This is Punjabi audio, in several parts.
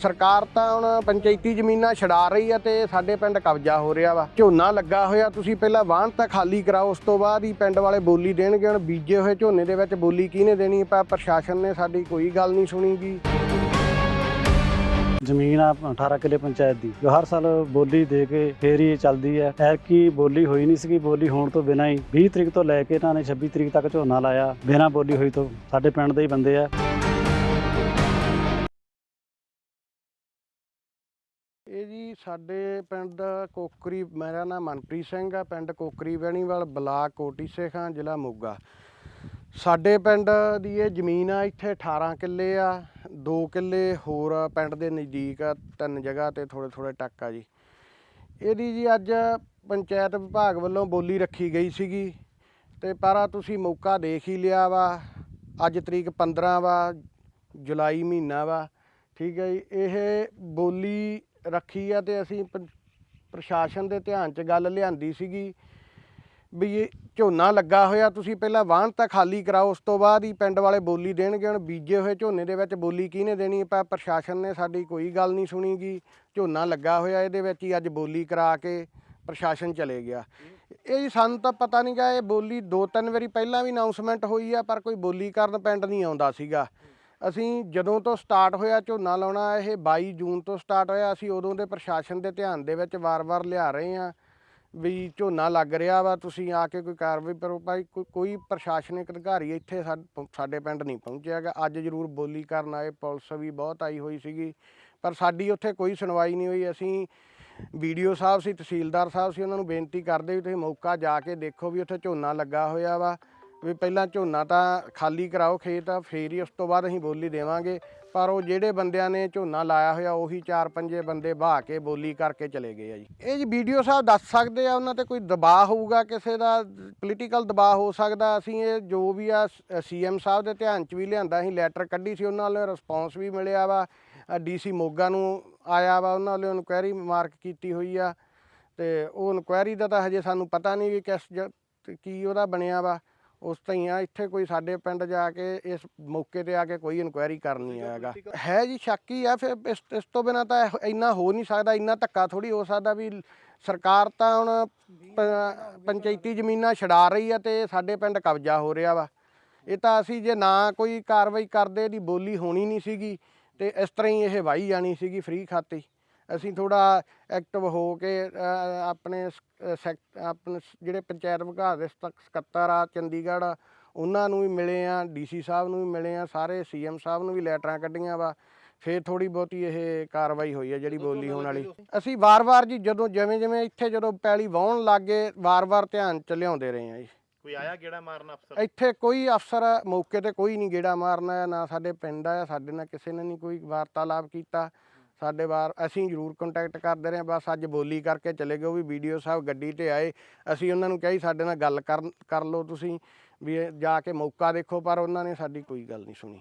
ਸਰਕਾਰ ਤਾਂ ਹੁਣ ਪੰਚਾਇਤੀ ਜ਼ਮੀਨਾਂ ਛਡਾ ਰਹੀ ਆ ਤੇ ਸਾਡੇ ਪਿੰਡ ਕਬਜ਼ਾ ਹੋ ਰਿਹਾ ਵਾ। ਝੋਨਾ ਲੱਗਾ ਹੋਇਆ, ਤੁਸੀਂ ਪਹਿਲਾਂ ਵਾਹਣ ਤਾਂ ਖਾਲੀ ਕਰਾਓ, ਉਸ ਤੋਂ ਬਾਅਦ ਹੀ ਪਿੰਡ ਵਾਲੇ ਬੋਲੀ ਦੇਣਗੇ। ਹੁਣ ਬੀਜੇ ਹੋਏ ਝੋਨੇ ਦੇ ਵਿੱਚ ਬੋਲੀ ਕਿਹਨੇ ਦੇਣੀ ਪਰ ਪ੍ਰਸ਼ਾਸਨ ਨੇ ਸਾਡੀ ਕੋਈ ਗੱਲ ਨਹੀਂ ਸੁਣੀ ਜ਼ਮੀਨ ਆ 18 ਕਿਲੇ ਪੰਚਾਇਤ ਦੀ। ਜੋ ਹਰ ਸਾਲ ਬੋਲੀ ਦੇ ਕੇ ਫੇਰ ਹੀ ਚੱਲਦੀ ਹੈ ਐਤਕੀ ਬੋਲੀ ਹੋਈ ਨਹੀਂ ਸੀਗੀ, ਬੋਲੀ ਹੋਣ ਤੋਂ ਬਿਨਾਂ ਹੀ 20 ਤਰੀਕ ਤੋਂ ਲੈ ਕੇ ਇਹਨਾਂ ਨੇ 26 ਤਰੀਕ ਤੱਕ ਝੋਨਾ ਲਾਇਆ। ਬਿਨਾਂ ਬੋਲੀ ਹੋਈ ਤੋਂ ਸਾਡੇ ਪਿੰਡ ਦੇ ਹੀ ਬੰਦੇ ਆ। ਸਾਡੇ ਪਿੰਡ ਕੋਕਰੀ, ਮੇਰਾ ਨਾਮ ਮਨਪ੍ਰੀਤ ਸਿੰਘ ਆ, ਪਿੰਡ ਕੋਕਰੀ ਬਹਿਣੀਵਾਲ ਬਲਾਕ ਕੋਟੀ ਸੇਖਾਂ ਜ਼ਿਲ੍ਹਾ ਮੋਗਾ। ਸਾਡੇ ਪਿੰਡ ਦੀ ਇਹ ਜ਼ਮੀਨ ਆ, ਇੱਥੇ 18 ਕਿੱਲੇ ਆ 2 ਕਿੱਲੇ ਹੋਰ ਆ ਪਿੰਡ ਦੇ ਨਜ਼ਦੀਕ ਆ, ਤਿੰਨ ਜਗ੍ਹਾ ਤੇ ਥੋੜੇ ਥੋੜੇ ਟੱਕ ਆ ਜੀ। ਇਹਦੀ ਜੀ ਅੱਜ ਪੰਚਾਇਤ ਵਿਭਾਗ ਵੱਲੋਂ ਬੋਲੀ ਰੱਖੀ ਗਈ ਸੀਗੀ, ਤੇ ਪਰ ਤੁਸੀਂ ਮੌਕਾ ਦੇਖ ਹੀ ਲਿਆ ਵਾ, ਅੱਜ ਤਰੀਕ 15 ਵਾ, ਜੁਲਾਈ ਮਹੀਨਾ ਵਾ, ਠੀਕ ਹੈ ਜੀ। ਇਹ ਬੋਲੀ ਰੱਖੀ ਆ ਤੇ ਅਸੀਂ ਪ- ਪ੍ਰਸ਼ਾਸਨ ਦੇ ਧਿਆਨ 'ਚ ਗੱਲ ਲਿਆਂਦੀ ਸੀਗੀ ਵੀ ਇਹ ਝੋਨਾ ਲੱਗਾ ਹੋਇਆ, ਤੁਸੀਂ ਪਹਿਲਾਂ ਵਾਹਣ ਤਾਂ ਖਾਲੀ ਕਰਾਓ, ਉਸ ਤੋਂ ਬਾਅਦ ਹੀ ਪਿੰਡ ਵਾਲੇ ਬੋਲੀ ਦੇਣਗੇ, ਹੁਣ ਬੀਜੇ ਹੋਏ ਝੋਨੇ ਦੇ ਵਿੱਚ ਬੋਲੀ ਕਿਹਨੇ ਦੇਣੀ ਪਰ ਪ੍ਰਸ਼ਾਸਨ ਨੇ ਸਾਡੀ ਕੋਈ ਗੱਲ ਨਹੀਂ ਸੁਣੀਗੀ ਝੋਨਾ ਲੱਗਾ ਹੋਇਆ ਇਹਦੇ ਵਿੱਚ ਹੀ ਅੱਜ ਬੋਲੀ ਕਰਾ ਕੇ ਪ੍ਰਸ਼ਾਸਨ ਚਲੇ ਗਿਆ। ਇਹ ਜੀ ਸਾਨੂੰ ਤਾਂ ਪਤਾ ਨਹੀਂ ਗਾ ਇਹ ਬੋਲੀ ਦੋ ਤਿੰਨ ਵਾਰੀ ਪਹਿਲਾਂ ਵੀ ਅਨਾਉਂਸਮੈਂਟ ਹੋਈ ਆ, ਪਰ ਕੋਈ ਬੋਲੀ ਕਰਨ ਪਿੰਡ ਨਹੀਂ ਆਉਂਦਾ ਸੀਗਾ। ਅਸੀਂ ਜਦੋਂ ਤੋਂ ਸਟਾਰਟ ਹੋਇਆ ਝੋਨਾ ਲਾਉਣਾ, ਇਹ 22 ਜੂਨ ਤੋਂ ਸਟਾਰਟ ਹੋਇਆ, ਅਸੀਂ ਉਦੋਂ ਦੇ ਪ੍ਰਸ਼ਾਸਨ ਦੇ ਧਿਆਨ ਦੇ ਵਿੱਚ ਵਾਰ-ਵਾਰ ਲਿਆ ਰਹੇ ਹਾਂ ਵੀ ਝੋਨਾ ਲੱਗ ਰਿਹਾ ਵਾ, ਤੁਸੀਂ ਆ ਕੇ ਕੋਈ ਕਾਰਵਾਈ ਕਰੋ। ਭਾਈ ਕੋਈ ਕੋਈ ਪ੍ਰਸ਼ਾਸਨਿਕ ਅਧਿਕਾਰੀ ਇੱਥੇ ਸਾਡੇ ਪਿੰਡ ਨਹੀਂ ਪਹੁੰਚਿਆਗਾ ਅੱਜ ਜ਼ਰੂਰ ਬੋਲੀ ਕਰਨ ਆਏ, ਪੁਲਿਸ ਵੀ ਬਹੁਤ ਆਈ ਹੋਈ ਸੀਗੀ, ਪਰ ਸਾਡੀ ਉੱਥੇ ਕੋਈ ਸੁਣਵਾਈ ਨਹੀਂ ਹੋਈ। ਅਸੀਂ ਵੀਡੀਓ ਸਾਹਿਬ ਸੀ, ਤਹਿਸੀਲਦਾਰ ਸਾਹਿਬ ਸੀ, ਉਹਨਾਂ ਨੂੰ ਬੇਨਤੀ ਕਰਦੇ ਵੀ ਤੁਸੀਂ ਮੌਕਾ ਜਾ ਕੇ ਦੇਖੋ ਵੀ ਉੱਥੇ ਝੋਨਾ ਲੱਗਾ ਹੋਇਆ ਵਾ। ਵੀ ਪਹਿਲਾਂ ਝੋਨਾ ਤਾਂ ਖਾਲੀ ਕਰਾਓ ਖੇਤ ਆ ਫੇਰ ਹੀ ਉਸ ਤੋਂ ਬਾਅਦ ਅਸੀਂ ਬੋਲੀ ਦੇਵਾਂਗੇ। ਪਰ ਉਹ ਜਿਹੜੇ ਬੰਦਿਆਂ ਨੇ ਝੋਨਾ ਲਾਇਆ ਹੋਇਆ, ਉਹੀ ਚਾਰ ਪੰਜੇ ਬੰਦੇ ਬਹਾ ਕੇ ਬੋਲੀ ਕਰਕੇ ਚਲੇ ਗਏ ਆ ਜੀ। ਇਹ ਜੀ ਵੀਡੀਓ ਸਾਹਿਬ ਦੱਸ ਸਕਦੇ ਆ, ਉਹਨਾਂ ਤੇ ਕੋਈ ਦਬਾਅ ਹੋਊਗਾ, ਕਿਸੇ ਦਾ ਪੋਲੀਟੀਕਲ ਦਬਾਅ ਹੋ ਸਕਦਾ। ਅਸੀਂ ਇਹ ਜੋ ਵੀ ਆ ਸੀਐਮ ਸਾਹਿਬ ਦੇ ਧਿਆਨ 'ਚ ਵੀ ਲਿਆਂਦਾ, ਅਸੀਂ ਲੈਟਰ ਕੱਢੀ ਸੀ, ਉਹਨਾਂ ਵੱਲੋਂ ਰਿਸਪੌਂਸ ਵੀ ਮਿਲਿਆ ਵਾ। ਡੀਸੀ ਮੋਗਾ ਨੂੰ ਆਇਆ ਵਾ, ਉਹਨਾਂ ਵੱਲੋਂ ਇਨਕੁਆਇਰੀ ਮਾਰਕ ਕੀਤੀ ਹੋਈ ਆ। ਤੇ ਉਹ ਇਨਕੁਆਇਰੀ ਦਾ ਤਾਂ ਹਜੇ ਸਾਨੂੰ ਪਤਾ ਨਹੀਂ ਵੀ ਕਿਸ ਜ- ਕੀ ਉਹਦਾ ਬਣਿਆ ਵਾ। ਉਸ ਤਾਂ ਹੀ ਆ ਇੱਥੇ ਕੋਈ ਸਾਡੇ ਪਿੰਡ ਜਾ ਕੇ ਇਸ ਮੌਕੇ ਤੇ ਆ ਕੇ ਕੋਈ ਇਨਕੁਆਇਰੀ ਕਰਨੀ ਆਏਗਾ ਹੈ ਜੀ ਸ਼ੱਕ ਹੀ ਆ ਫਿਰ ਇਸ ਇਸ ਤੋਂ ਬਿਨਾ ਤਾਂ ਇੰਨਾ ਹੋ ਨਹੀਂ ਸਕਦਾ ਇੰਨਾ ਧੱਕਾ ਥੋੜੀ ਹੋ ਸਕਦਾ ਵੀ ਸਰਕਾਰ ਤਾਂ ਹੁਣ ਪੰਚਾਇਤੀ ਜ਼ਮੀਨਾਂ ਛਡਾ ਰਹੀ ਆ ਤੇ ਸਾਡੇ ਪਿੰਡ ਕਬਜ਼ਾ ਹੋ ਰਿਹਾ ਵਾ। ਇਹ ਤਾਂ ਅਸੀਂ ਜੇ ਨਾ ਕੋਈ ਕਾਰਵਾਈ ਕਰਦੇ ਇਹਦੀ ਬੋਲੀ ਹੋਣੀ ਨਹੀਂ ਸੀਗੀ ਤੇ ਇਸ ਤਰ੍ਹਾਂ ਹੀ ਇਹ ਵਾਹੀ ਜਾਣੀ ਸੀਗੀ ਫ੍ਰੀ ਖਾਤੇ। ਅਸੀਂ ਥੋੜਾ ਐਕਟਿਵ ਹੋ ਕੇ ਆਪਣੇ ਆਪਣੇ ਜਿਹੜੇ ਪੰਚਾਇਤ ਵਿਭਾਗ ਦੇ ਸਕੱਤਰ ਆ ਚੰਡੀਗੜ੍ਹ ਉਹਨਾਂ ਨੂੰ ਵੀ ਮਿਲੇ ਆ ਡੀਸੀ ਸਾਹਿਬ ਨੂੰ ਵੀ ਮਿਲੇ ਆ ਸਾਰੇ ਸੀਐਮ ਸਾਹਿਬ ਨੂੰ ਵੀ ਲੈਟਰਾਂ ਕੱਢੀਆਂ ਵਾ। ਫੇਰ ਥੋੜੀ ਬਹੁਤੀ ਇਹ ਕਾਰਵਾਈ ਹੋਈ ਹੈ ਜਿਹੜੀ ਬੋਲੀ ਹੋਣ ਵਾਲੀ। ਅਸੀਂ ਵਾਰ-ਵਾਰ ਜੀ ਜਦੋਂ ਜਿਵੇਂ ਜਿਵੇਂ ਇੱਥੇ ਜਦੋਂ ਪੈਲੀ ਵਾਹੁਣ ਲੱਗੇ ਵਾਰ-ਵਾਰ ਧਿਆਨ ਚ ਲਿਆਉਂਦੇ ਰਹੇ ਆ ਜੀ। ਕੋਈ ਆਇਆ ਗੇੜਾ ਮਾਰਨ ਅਫਸਰ? ਇੱਥੇ ਕੋਈ ਅਫਸਰ ਮੌਕੇ ਤੇ ਕੋਈ ਨਹੀਂ ਗੇੜਾ ਮਾਰਨਾ ਹੈ ਨਾ ਸਾਡੇ ਪਿੰਡ ਆ ਸਾਡੇ ਨਾਲ ਕਿਸੇ ਨੇ ਨਹੀਂ ਕੋਈ ਵਾਰਤਾਲਾਪ ਕੀਤਾ। ਸਾਡੇ ਵਾਰ ਅਸੀਂ ਜ਼ਰੂਰ ਕੰਟੈਕਟ ਕਰਦੇ ਰਹੇ ਬਸ ਅੱਜ ਬੋਲੀ ਕਰਕੇ ਚਲੇ ਗਏ ਉਹ ਵੀ ਵੀਡੀਓ ਸਾਹਿਬ ਗੱਡੀ ਤੇ ਆਏ। ਅਸੀਂ ਉਹਨਾਂ ਨੂੰ ਕਹੀ ਸਾਡੇ ਨਾਲ ਗੱਲ ਕਰ ਕਰ ਲਓ ਤੁਸੀਂ ਵੀ ਇਹ ਜਾ ਕੇ ਮੌਕਾ ਦੇਖੋ ਪਰ ਉਹਨਾਂ ਨੇ ਸਾਡੀ ਕੋਈ ਗੱਲ ਨਹੀਂ ਸੁਣੀ।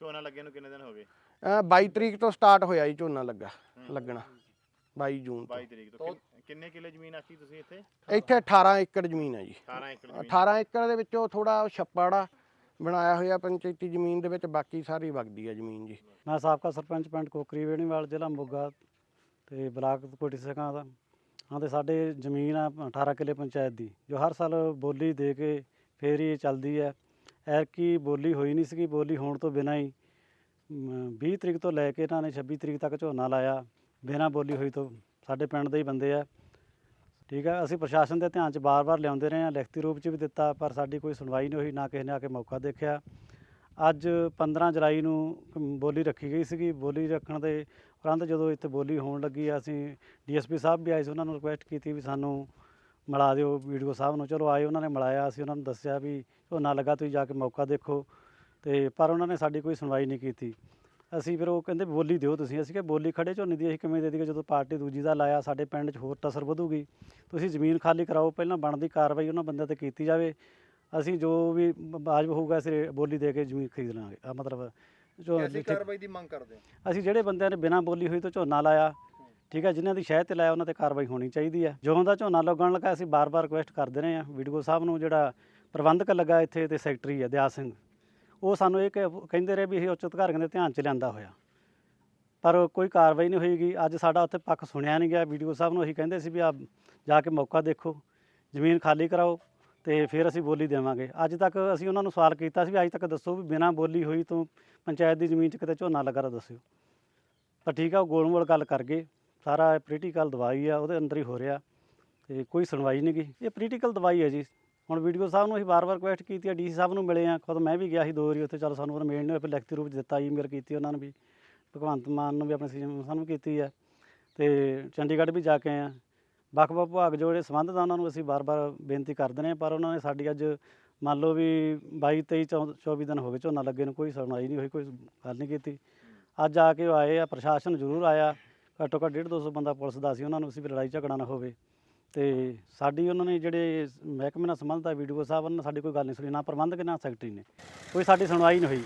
ਝੋਨਾ ਲੱਗੇ ਨੂੰ ਕਿੰਨੇ ਦਿਨ ਹੋ ਗਏ? ਅਹ 22 ਤਰੀਕ ਤੋਂ ਸਟਾਰਟ ਹੋਇਆ ਜੀ ਝੋਨਾ ਲੱਗਾ ਲੱਗਣਾ। 22 ਜੂਨ ਤੋਂ। 22 ਤਰੀਕ ਤੋਂ। ਕਿੰਨ- ਕਿੰਨੇ ਕਿੱਲੇ ਜ਼ਮੀਨ ਆਖੀ ਤੁਸੀਂ ਇੱਥੇ? ਇੱਥੇ 18 ਏਕੜ ਜ਼ਮੀਨ ਹੈ ਜੀ। 18 ਏਕੜ ਜ਼ਮੀਨ। 18 ਏਕੜ ਦੇ ਵਿੱਚੋਂ ਥੋੜਾ ਛੱਪੜ ਆ ਬਣਾਇਆ ਹੋਇਆ ਪੰਚਾਇਤੀ ਜ਼ਮੀਨ ਦੇ ਵਿੱਚ ਬਾਕੀ ਸਾਰੀ ਵਗਦੀ ਹੈ ਜ਼ਮੀਨ ਜੀ। ਮੈਂ ਸਾਬਕਾ ਸਰਪੰਚ ਪਿੰਡ ਕੋਕਰੀ ਵੇਣੀਵਾਲ ਜ਼ਿਲ੍ਹਾ ਮੋਗਾ ਤੇ ਬਲਾਕ ਕੋਟੀ ਸਕਾਂ ਦਾ। ਹਾਂ ਤੇ ਸਾਡੇ ਜ਼ਮੀਨ ਆ 18 ਕਿੱਲੇ ਪੰਚਾਇਤ ਦੀ ਜੋ ਹਰ ਸਾਲ ਬੋਲੀ ਦੇ ਕੇ ਫੇਰ ਹੀ ਚੱਲਦੀ ਹੈ। ਐਤਕੀ ਬੋਲੀ ਹੋਈ ਨਹੀਂ ਸੀਗੀ ਬੋਲੀ ਹੋਣ ਤੋਂ ਬਿਨਾਂ ਹੀ ਮ, 20 ਤਰੀਕ ਤੋਂ ਲੈ ਕੇ ਇਹਨਾਂ ਨੇ 26 ਤਰੀਕ ਤੱਕ ਝੋਨਾ ਲਾਇਆ ਬਿਨਾਂ ਬੋਲੀ ਹੋਈ ਤੋਂ ਸਾਡੇ ਪਿੰਡ ਦੇ ਹੀ ਬੰਦੇ ਆ। ਠੀਕ ਹੈ, ਅਸੀਂ ਪ੍ਰਸ਼ਾਸਨ ਦੇ ਧਿਆਨ 'ਚ ਬਾਰ-ਬਾਰ ਲਿਆਉਂਦੇ ਰਹੇ ਹਾਂ, ਲਿਖਤੀ ਰੂਪ 'ਚ ਵੀ ਦਿੱਤਾ, ਪਰ ਸਾਡੀ ਕੋਈ ਸੁਣਵਾਈ ਨਹੀਂ ਹੋਈ, ਨਾ ਕਿਸੇ ਨੇ ਆ ਕੇ ਮੌਕਾ ਦੇਖਿਆ। ਅੱਜ 15 ਜੁਲਾਈ ਨੂੰ ਕ- ਬੋਲੀ ਰੱਖੀ ਗਈ ਸੀਗੀ। ਬੋਲੀ ਰੱਖਣ ਦੇ ਉਪਰੰਤ ਜਦੋਂ ਇੱਥੇ ਬੋਲੀ ਹੋਣ ਲੱਗੀ, ਅਸੀਂ ਡੀਐਸਪੀ ਸਾਹਿਬ ਵੀ ਆਏ ਸੀ, ਉਹਨਾਂ ਨੂੰ ਰਿਕੁਐਸਟ ਕੀਤੀ ਵੀ ਸਾਨੂੰ ਮਿਲਾ ਦਿਓ, ਵੀਡੀਓ ਸਾਹਿਬ ਨੂੰ। ਚਲੋ ਆਏ, ਉਹਨਾਂ ਨੇ ਮਿਲਾਇਆ, ਅਸੀਂ ਉਹਨਾਂ ਨੂੰ ਦੱਸਿਆ ਵੀ ਉਹ ਨਾ ਲੱਗਾ, ਤੁਸੀਂ ਜਾ ਕੇ ਮੌਕਾ ਦੇਖੋ। ਤੇ, ਪਰ ਉਹਨਾਂ ਨੇ ਸਾਡੀ ਕੋਈ ਸੁਣਵਾਈ ਨਹੀਂ ਕੀਤੀ। ਅਸੀਂ ਫਿਰ ਉਹ ਕਹਿੰਦੇ ਬੋਲੀ ਦਿਓ ਤੁਸੀਂ। ਅਸੀਂ ਕਿਹਾ ਬੋਲੀ ਖੜੇ ਝੋਨੇ ਦੀ ਅਸੀਂ ਕਿਵੇਂ ਦੇ ਦਈਏ? ਜਦੋਂ ਪਾਰਟੀ ਦੂਜੀ ਦਾ ਲਾਇਆ ਸਾਡੇ ਪਿੰਡ 'ਚ ਹੋਰ ਟਸਰ ਵਧੂਗੀ। ਤੁਸੀਂ ਜ਼ਮੀਨ ਖਾਲੀ ਕਰਾਓ ਪਹਿਲਾਂ ਬਣਦੀ ਕਾਰਵਾਈ ਉਹਨਾਂ ਬੰਦਿਆਂ ਤੇ ਕੀਤੀ ਜਾਵੇ। ਅਸੀਂ ਜੋ ਵੀ ਬਾਜਬ ਹੋਊਗਾ ਅਸੀਂ ਬੋਲੀ ਦੇ ਕੇ ਜ਼ਮੀਨ ਖਰੀਦ ਲਾਂਗੇ। ਆ ਮਤਲਬ ਜੋ ਜਿੱਥੇ- ਕਾਰਵਾਈ ਦੀ ਮੰਗ ਕਰਦੇ ਹੋ? ਅਸੀਂ ਜਿਹੜੇ ਬੰਦਿਆਂ ਨੇ ਬਿਨਾਂ ਬੋਲੀ ਹੋਈ ਤੋਂ ਝੋਨਾ ਲਾਇਆ ਠੀਕ ਹੈ ਜਿਨ੍ਹਾਂ ਦੀ ਸ਼ਹਿਦ ਤੇ ਲਾਇਆ ਉਹਨਾਂ ਤੇ ਕਾਰਵਾਈ ਹੋਣੀ ਚਾਹੀਦੀ ਹੈ। ਜਦੋਂ ਦਾ ਝੋਨਾ ਲੱਗਣ ਲੱਗਾ ਅਸੀਂ ਬਾਰ-ਬਾਰ ਰਿਕੁਐਸਟ ਕਰਦੇ ਰਹੇ ਹਾਂ। ਵੀਡੀਓ ਸਾਹਿਬ ਨੂੰ ਜਿਹੜਾ ਪ੍ਰਬੰਧਕ ਲੱਗਾ ਇੱਥੇ ਤੇ ਸੈਕਟਰੀ ਹੈ ਦਿਆਲ ਸਿੰਘ। ਉਹ ਸਾਨੂੰ ਇਹ ਕਹਿ- ਕਹਿੰਦੇ ਰਹੇ ਵੀ ਇਹ ਉੱਚ ਅਧਿਕਾਰੀਆਂ ਦੇ ਧਿਆਨ ਚ ਲਿਆਂਦਾ ਹੋਇਆ। ਪਰ ਕੋਈ ਕਾਰਵਾਈ ਨਹੀਂ ਹੋਈਗੀ। ਅੱਜ ਸਾਡਾ ਉੱਥੇ ਪੱਖ ਸੁਣਿਆ ਨਹੀਂ ਗਿਆ। ਵੀਡੀਓ ਸਾਹਿਬ ਨੂੰ ਅਸੀਂ ਕਹਿੰਦੇ ਸੀ ਵੀ ਆ ਜਾ ਕੇ ਮੌਕਾ ਦੇਖੋ। ਜ਼ਮੀਨ ਖਾਲੀ ਕਰਾਓ ਤੇ ਫਿਰ ਅਸੀਂ ਬੋਲੀ ਦੇਵਾਂਗੇ। ਅੱਜ ਤੱਕ ਅਸੀਂ ਉਹਨਾਂ ਨੂੰ ਸਵਾਲ ਕੀਤਾ ਸੀ ਵੀ ਅੱਜ ਤੱਕ ਦੱਸੋ ਵੀ ਬਿਨਾਂ ਬੋਲੀ ਹੋਈ ਤੋਂ ਪੰਚਾਇਤ ਦੀ ਜ਼ਮੀਨ 'ਚ ਕਿਤੇ ਝੋਨਾ ਲੱਗਾ ਤਾਂ ਦੱਸਿਓ। ਪਰ ਠੀਕ ਆ, ਉਹ ਗੋਲ ਮੋਲ ਗੱਲ ਕਰ ਗਏ। ਸਾਰਾ ਪੋਲੀਟੀਕਲ ਦਵਾਈ ਆ, ਉਹਦੇ ਅੰਦਰ ਹੀ ਹੋ ਰਿਹਾ। ਤੇ ਕੋਈ ਸੁਣਵਾਈ ਨਹੀਂ ਗਈ ਇਹ ਪੋਲੀਟੀਕਲ ਦਵਾਈ ਹੈ ਜੀ। ਹੁਣ ਵੀਡੀਓ ਸਾਹਿਬ ਨੂੰ ਅਸੀਂ ਵਾਰ-ਵਾਰ ਰਿਕੁਐਸਟ ਕੀਤੀ ਹੈ ਡੀਸੀ ਸਾਹਿਬ ਨੂੰ ਮਿਲੇ ਆ, ਖੁਦ ਮੈਂ ਵੀ ਗਿਆ ਸੀ ਦੋ ਵਾਰੀ ਉੱਥੇ, ਚੱਲ ਸਾਨੂੰ ਉਹ ਮੇਲ ਨਹੀਂ ਹੋਇਆ ਫਿਰ ਲਿਖਤੀ ਰੂਪ 'ਚ ਦਿੱਤਾ ਈਮੇਲ ਕੀਤੀ ਉਹਨਾਂ ਨੂੰ ਵੀ, ਭਗਵੰਤ ਮਾਨ ਨੂੰ ਵੀ ਆਪਣੇ ਸੀਐਮ ਸਾਨੂੰ ਕੀਤੀ ਹੈ ਤੇ ਚੰਡੀਗੜ੍ਹ ਵੀ ਜਾ ਕੇ ਆਏ ਆ। ਵੱਖ-ਵੱਖ ਵਿਭਾਗ ਜੋ ਜਿਹੜੇ ਸੰਬੰਧਤ ਆ ਉਹਨਾਂ ਨੂੰ ਅਸੀਂ ਵਾਰ-ਵਾਰ ਬੇਨਤੀ ਕਰਦੇ ਨੇ ਪਰ ਉਹਨਾਂ ਨੇ ਸਾਡੀ ਅੱਜ ਮੰਨ ਲਓ ਵੀ 22 23 24 ਦਿਨ ਹੋ ਗਏ ਝੋਨਾ ਲੱਗੇ ਨੂੰ, ਕੋਈ ਸੁਣਵਾਈ ਨਹੀਂ ਹੋਈ, ਕੋਈ ਗੱਲ ਨਹੀਂ ਕੀਤੀ। ਅੱਜ ਆ ਕੇ ਉਹ ਆਏ ਆ, ਪ੍ਰਸ਼ਾਸਨ ਜ਼ਰੂਰ ਆਇਆ ਘੱਟੋ ਘੱਟ 1.5 200 ਬੰਦਾ ਪੁਲਿਸ ਦਾ ਸੀ, ਉਹਨਾਂ ਨੂੰ ਅਸੀਂ ਵੀ ਲੜਾਈ ਝਗੜਾ ਨਾ ਹੋਵੇ। ਤੇ ਸਾਡੀ ਉਹਨਾਂ ਨੇ ਜਿਹੜੇ ਮਹਿਕਮੇ ਨਾਲ ਸੰਬੰਧਿਤ ਆ ਵੀਡੀਓ ਸਾਹਿਬ ਉਹਨਾਂ ਨੇ ਸਾਡੀ ਕੋਈ ਗੱਲ ਨਹੀਂ ਸੁਣੀ, ਨਾ ਪ੍ਰਬੰਧਕ, ਨਾ ਸੈਕਟਰੀ ਨੇ। ਕੋਈ ਸਾਡੀ ਸੁਣਵਾਈ ਨਹੀਂ ਹੋਈ।